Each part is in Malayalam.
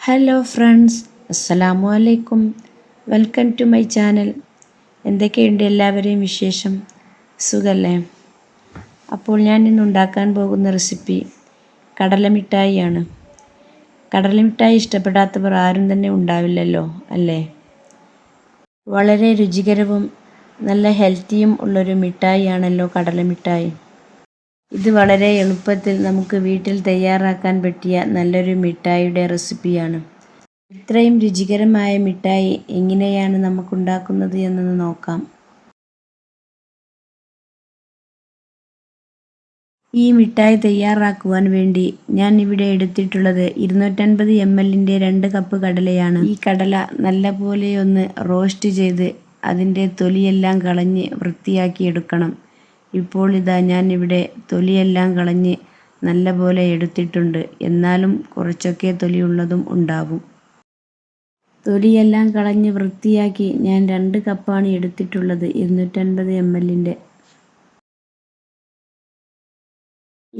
ഹലോ ഫ്രണ്ട്സ് അസ്സലാമു അലൈക്കും വെൽക്കം ടു മൈ ചാനൽ എന്തൊക്കെയുണ്ട് എല്ലാവരെയും വിശേഷം? സുഖല്ലേ? അപ്പോൾ ഞാൻ ഇന്ന് ഉണ്ടാക്കാൻ പോകുന്ന റെസിപ്പി കടലമിഠായിയാണ്. കടലമിഠായി ഇഷ്ടപ്പെടാത്തവർ ആരും തന്നെ ഉണ്ടാവില്ലല്ലോ അല്ലേ? വളരെ രുചികരവും നല്ല ഹെൽത്തിയും ഉള്ളൊരു മിഠായിയാണല്ലോ കടലമിഠായി ഇത് വളരെ എളുപ്പത്തിൽ നമുക്ക് വീട്ടിൽ തയ്യാറാക്കാൻ പറ്റിയ നല്ലൊരു മിഠായിയുടെ റെസിപ്പിയാണ്. ഇത്രയും രുചികരമായ മിഠായി എങ്ങനെയാണ് നമുക്കുണ്ടാക്കുന്നത് എന്നത് നോക്കാം. ഈ മിഠായി തയ്യാറാക്കുവാൻ വേണ്ടി ഞാൻ ഇവിടെ എടുത്തിട്ടുള്ളത് ഇരുന്നൂറ്റൻപത് എം എല്ലിന്റെ രണ്ട് കപ്പ് കടലയാണ്. ഈ കടല നല്ലപോലെ ഒന്ന് റോസ്റ്റ് ചെയ്ത് അതിന്റെ തൊലിയെല്ലാം കളഞ്ഞ് വൃത്തിയാക്കി എടുക്കണം. ഇപ്പോൾ ഇതാ ഞാൻ ഇവിടെ തൊലിയെല്ലാം കളഞ്ഞ് നല്ലപോലെ എടുത്തിട്ടുണ്ട്. എന്നാലും കുറച്ചൊക്കെ തൊലിയുള്ളതും ഉണ്ടാവും. തൊലിയെല്ലാം കളഞ്ഞ് വൃത്തിയാക്കി ഞാൻ രണ്ട് കപ്പാണ് എടുത്തിട്ടുള്ളത്. ഇരുന്നൂറ്റൻപത് എം എല്ലിന്റെ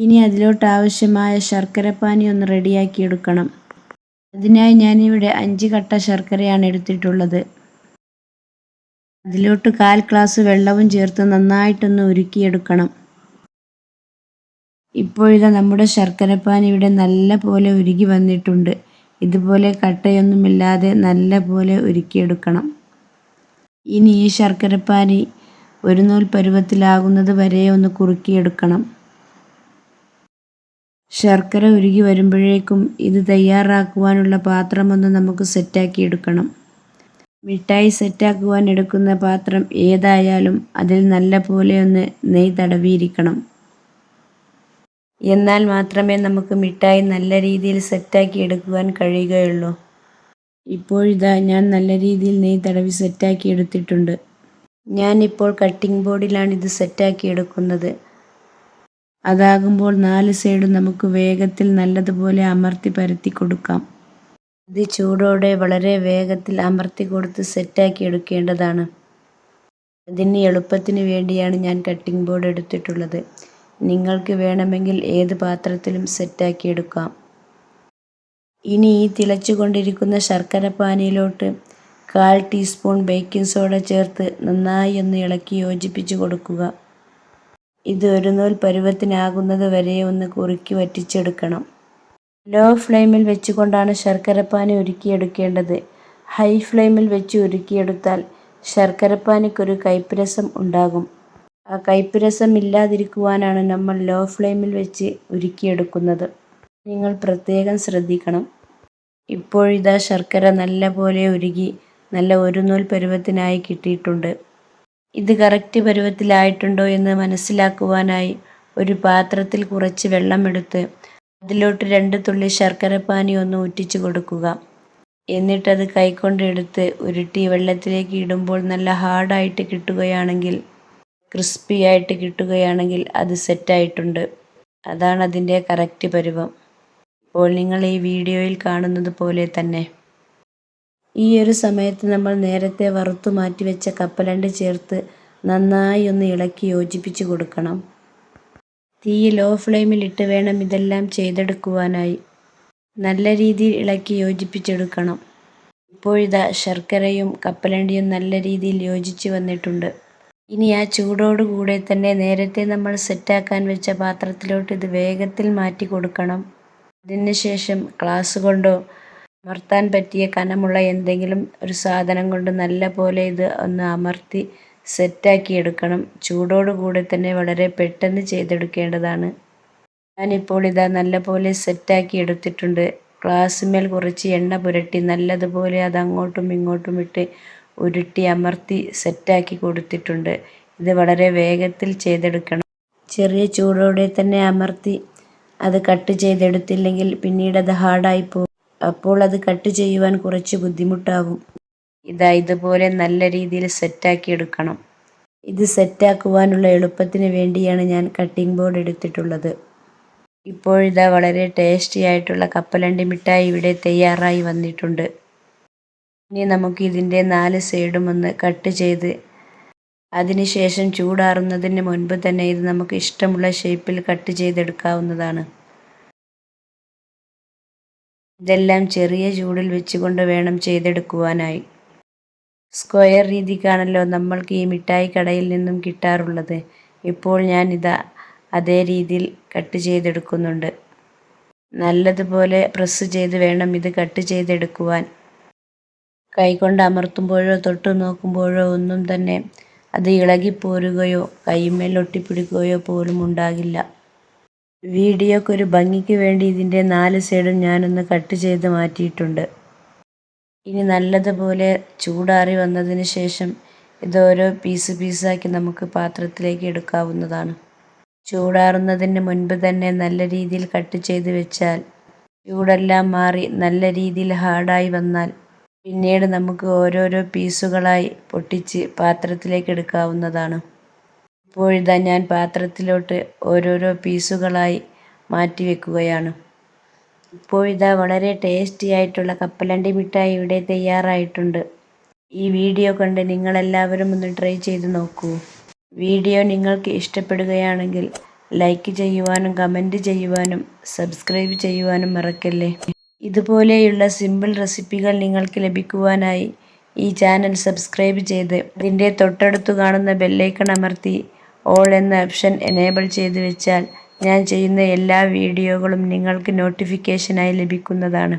ഇനി അതിലോട്ട് ആവശ്യമായ ശർക്കരപ്പാനി ഒന്ന് റെഡിയാക്കി എടുക്കണം അതിനായി ഞാനിവിടെ അഞ്ച് കട്ട ശർക്കരയാണ് എടുത്തിട്ടുള്ളത്. അതിലോട്ട് കാൽ ഗ്ലാസ് വെള്ളവും ചേർത്ത് നന്നായിട്ടൊന്ന് ഉരുക്കിയെടുക്കണം. ഇപ്പോഴിതാ നമ്മുടെ ശർക്കരപ്പാനി ഇവിടെ നല്ല പോലെ ഉരുകി വന്നിട്ടുണ്ട്. ഇതുപോലെ കട്ടയൊന്നുമില്ലാതെ നല്ല പോലെ ഉരുക്കിയെടുക്കണം. ഇനി ഈ ശർക്കരപ്പാനി ഒരു നൂൽ പരുവത്തിലാകുന്നത് വരെ ഒന്ന് കുറുക്കിയെടുക്കണം. ശർക്കര ഉരുകി വരുമ്പോഴേക്കും ഇത് തയ്യാറാക്കുവാനുള്ള പാത്രമൊന്ന് നമുക്ക് സെറ്റാക്കി എടുക്കണം. മിഠായി സെറ്റാക്കുവാൻ എടുക്കുന്ന പാത്രം ഏതായാലും അതിൽ നല്ല പോലെ ഒന്ന് നെയ് തടവിയിരിക്കണം. എന്നാൽ മാത്രമേ നമുക്ക് മിഠായി നല്ല രീതിയിൽ സെറ്റാക്കി എടുക്കുവാൻ കഴിയുകയുള്ളൂ. ഇപ്പോഴിതാ ഞാൻ നല്ല രീതിയിൽ നെയ് തടവി സെറ്റാക്കി എടുത്തിട്ടുണ്ട്. ഞാനിപ്പോൾ കട്ടിംഗ് ബോർഡിലാണ് ഇത് സെറ്റാക്കി എടുക്കുന്നത്. അതാകുമ്പോൾ നാല് സൈഡും നമുക്ക് വേഗത്തിൽ നല്ലതുപോലെ അമർത്തി പരത്തി കൊടുക്കാം. ഇത് ചൂടോടെ വളരെ വേഗത്തിൽ അമർത്തി കൊടുത്ത് സെറ്റാക്കി എടുക്കേണ്ടതാണ്. അതിന് എളുപ്പത്തിന് വേണ്ടിയാണ് ഞാൻ കട്ടിംഗ് ബോർഡ് എടുത്തിട്ടുള്ളത്. നിങ്ങൾക്ക് വേണമെങ്കിൽ ഏത് പാത്രത്തിലും സെറ്റാക്കി എടുക്കാം. ഇനി ഈ തിളച്ചു കൊണ്ടിരിക്കുന്ന ശർക്കരപ്പാനിയിലോട്ട് കാൽ ടീസ്പൂൺ ബേക്കിംഗ് സോഡ ചേർത്ത് നന്നായി ഒന്ന് ഇളക്കി യോജിപ്പിച്ച് കൊടുക്കുക. ഇത് ഒരു നൂൽ പരുവത്തിനാകുന്നത് വരെ ഒന്ന് കുറുക്കി വറ്റിച്ചെടുക്കണം. ലോ ഫ്ലെയിമിൽ വെച്ചുകൊണ്ടാണ് ശർക്കരപ്പാനി ഉരുക്കിയെടുക്കേണ്ടത്. ഹൈ ഫ്ലെയിമിൽ വെച്ച് ഉരുക്കിയെടുത്താൽ ശർക്കരപ്പാനിക്കൊരു കൈപ്പുരസം രസം ഉണ്ടാകും. ആ കൈപ്പുരസം ഇല്ലാതിരിക്കുവാനാണ് നമ്മൾ ലോ ഫ്ലെയിമിൽ വെച്ച് ഉരുക്കിയെടുക്കുന്നത്. നിങ്ങൾ പ്രത്യേകം ശ്രദ്ധിക്കണം. ഇപ്പോഴിതാ ശർക്കര നല്ല പോലെ ഉരുകി നല്ല ഒരു നൂൽ പരുവത്തിനായി കിട്ടിയിട്ടുണ്ട്. ഇത് കറക്റ്റ് പരുവത്തിലായിട്ടുണ്ടോ എന്ന് മനസ്സിലാക്കുവാനായി ഒരു പാത്രത്തിൽ കുറച്ച് വെള്ളമെടുത്ത് അതിലോട്ട് രണ്ട് തുള്ളി ശർക്കരപ്പാനി ഒന്ന് ഊറ്റിച്ചു കൊടുക്കുക. എന്നിട്ടത് കൈകൊണ്ട് എടുത്ത് ഉരുട്ടി വെള്ളത്തിലേക്ക് ഇടുമ്പോൾ നല്ല ഹാർഡായിട്ട് കിട്ടുകയാണെങ്കിൽ ക്രിസ്പി ആയിട്ട് കിട്ടുകയാണെങ്കിൽ അത് സെറ്റായിട്ടുണ്ട് അതാണ് അതിന്റെ കറക്റ്റ് പരുവം. ഇപ്പോൾ നിങ്ങൾ ഈ വീഡിയോയിൽ കാണുന്നത് പോലെ തന്നെ ഈ ഒരു സമയത്ത് നമ്മൾ നേരത്തെ വറുത്തു മാറ്റിവെച്ച കപ്പലണ്ട് ചേർത്ത് നന്നായി ഒന്ന് ഇളക്കി യോജിപ്പിച്ച് കൊടുക്കണം. തീ ലോ ഫ്ലെയിമിലിട്ട് വേണം ഇതെല്ലാം ചെയ്തെടുക്കുവാനായി. നല്ല രീതിയിൽ ഇളക്കി യോജിപ്പിച്ചെടുക്കണം. ഇപ്പോഴിതാ ശർക്കരയും കപ്പലണ്ടിയും നല്ല രീതിയിൽ യോജിച്ച് വന്നിട്ടുണ്ട്. ഇനി ആ ചൂടോടുകൂടെ തന്നെ നേരത്തെ നമ്മൾ സെറ്റാക്കാൻ വെച്ച പാത്രത്തിലോട്ട് ഇത് വേഗത്തിൽ മാറ്റി കൊടുക്കണം. അതിനുശേഷം ഗ്ലാസ് കൊണ്ടോ അമർത്താൻ പറ്റിയ കനമുള്ള എന്തെങ്കിലും ഒരു സാധനം കൊണ്ട് നല്ല പോലെ ഇത് ഒന്ന് അമർത്തി സെറ്റാക്കി എടുക്കണം. ചൂടോടുകൂടെ തന്നെ വളരെ പെട്ടെന്ന് ചെയ്തെടുക്കേണ്ടതാണ്. ഞാനിപ്പോൾ ഇതാ നല്ലപോലെ സെറ്റാക്കി എടുത്തിട്ടുണ്ട്. ഗ്ലാസ്സിന്മേൽ കുറച്ച് എണ്ണ പുരട്ടി നല്ലതുപോലെ അത് അങ്ങോട്ടും ഇങ്ങോട്ടും ഇട്ട് ഉരുട്ടി അമർത്തി സെറ്റാക്കി കൊടുത്തിട്ടുണ്ട്. ഇത് വളരെ വേഗത്തിൽ ചെയ്തെടുക്കണം. ചെറിയ ചൂടോടെ തന്നെ അമർത്തി അത് കട്ട് ചെയ്തെടുത്തില്ലെങ്കിൽ പിന്നീട് അത് ഹാർഡായി പോകും. അപ്പോൾ അത് കട്ട് ചെയ്യുവാൻ കുറച്ച് ബുദ്ധിമുട്ടാകും. ഇതാ ഇതുപോലെ നല്ല രീതിയിൽ സെറ്റാക്കി എടുക്കണം. ഇത് സെറ്റാക്കുവാനുള്ള എളുപ്പത്തിന് വേണ്ടിയാണ് ഞാൻ കട്ടിംഗ് ബോർഡ് എടുത്തിട്ടുള്ളത്. ഇപ്പോഴിതാ വളരെ ടേസ്റ്റി ആയിട്ടുള്ള കപ്പലണ്ടി മിഠായി ഇവിടെ തയ്യാറായി വന്നിട്ടുണ്ട്. ഇനി നമുക്ക് ഇതിന്റെ നാല് സൈഡും ഒന്ന് കട്ട് ചെയ്ത് അതിനുശേഷം ചൂടാറുന്നതിന് മുൻപ് തന്നെ ഇത് നമുക്ക് ഇഷ്ടമുള്ള ഷേപ്പിൽ കട്ട് ചെയ്തെടുക്കാവുന്നതാണ്. ഇതെല്ലാം ചെറിയ ചൂടിൽ വെച്ചുകൊണ്ട് വേണം ചെയ്തെടുക്കുവാനായി. സ്ക്വയർ രീതിക്കാണല്ലോ നമ്മൾക്ക് ഈ മിഠായി കടയിൽ നിന്നും കിട്ടാറുള്ളത്. ഇപ്പോൾ ഞാൻ ഇതാ അതേ രീതിയിൽ കട്ട് ചെയ്തെടുക്കുന്നുണ്ട്. നല്ലതുപോലെ പ്രസ് ചെയ്ത് വേണം ഇത് കട്ട് ചെയ്തെടുക്കുവാൻ. കൈകൊണ്ട് അമർത്തുമ്പോഴോ തൊട്ട് നോക്കുമ്പോഴോ ഒന്നും തന്നെ അത് ഇളകിപ്പോരുകയോ കൈമേൽ ഒട്ടിപ്പിടിക്കുകയോ പോലും ഉണ്ടാകില്ല. വീഡിയോക്ക് ഒരു ഭംഗിക്ക് വേണ്ടി ഇതിന്റെ നാല് സൈഡും ഞാനൊന്ന് കട്ട് ചെയ്ത് മാറ്റിയിട്ടുണ്ട്. ഇനി നല്ലതുപോലെ ചൂടാറി വന്നതിന് ശേഷം ഇത് ഓരോ പീസ് പീസാക്കി നമുക്ക് പാത്രത്തിലേക്ക് എടുക്കാവുന്നതാണ്. ചൂടാറുന്നതിന് മുൻപ് തന്നെ നല്ല രീതിയിൽ കട്ട് ചെയ്ത് വെച്ചാൽ ചൂടെല്ലാം മാറി നല്ല രീതിയിൽ ഹാർഡായി വന്നാൽ പിന്നീട് നമുക്ക് ഓരോരോ പീസുകളായി പൊട്ടിച്ച് പാത്രത്തിലേക്ക് എടുക്കാവുന്നതാണ്. ഇപ്പോഴിതാ ഞാൻ പാത്രത്തിലോട്ട് ഓരോരോ പീസുകളായി മാറ്റി വെക്കുകയാണ്. ഇപ്പോഴിതാ വളരെ ടേസ്റ്റി ആയിട്ടുള്ള കപ്പലണ്ടി മിഠായി ഇവിടെ തയ്യാറായിട്ടുണ്ട്. ഈ വീഡിയോ കണ്ട് നിങ്ങളെല്ലാവരും ഒന്ന് ട്രൈ ചെയ്ത് നോക്കൂ. വീഡിയോ നിങ്ങൾക്ക് ഇഷ്ടപ്പെടുകയാണെങ്കിൽ ലൈക്ക് ചെയ്യുവാനും കമന്റ് ചെയ്യുവാനും സബ്സ്ക്രൈബ് ചെയ്യുവാനും മറക്കല്ലേ? ഇതുപോലെയുള്ള സിമ്പിൾ റെസിപ്പികൾ നിങ്ങൾക്ക് ലഭിക്കുവാനായി ഈ ചാനൽ സബ്സ്ക്രൈബ് ചെയ്ത് അതിന്റെ തൊട്ടടുത്ത് കാണുന്ന ബെല്ലൈക്കൺ അമർത്തി ഓൾ എന്ന ഓപ്ഷൻ എനേബിൾ ചെയ്ത് വെച്ചാൽ ഞാൻ ചെയ്യുന്ന എല്ലാ വീഡിയോകളും നിങ്ങൾക്ക് നോട്ടിഫിക്കേഷനായി ലഭിക്കുന്നതാണ്.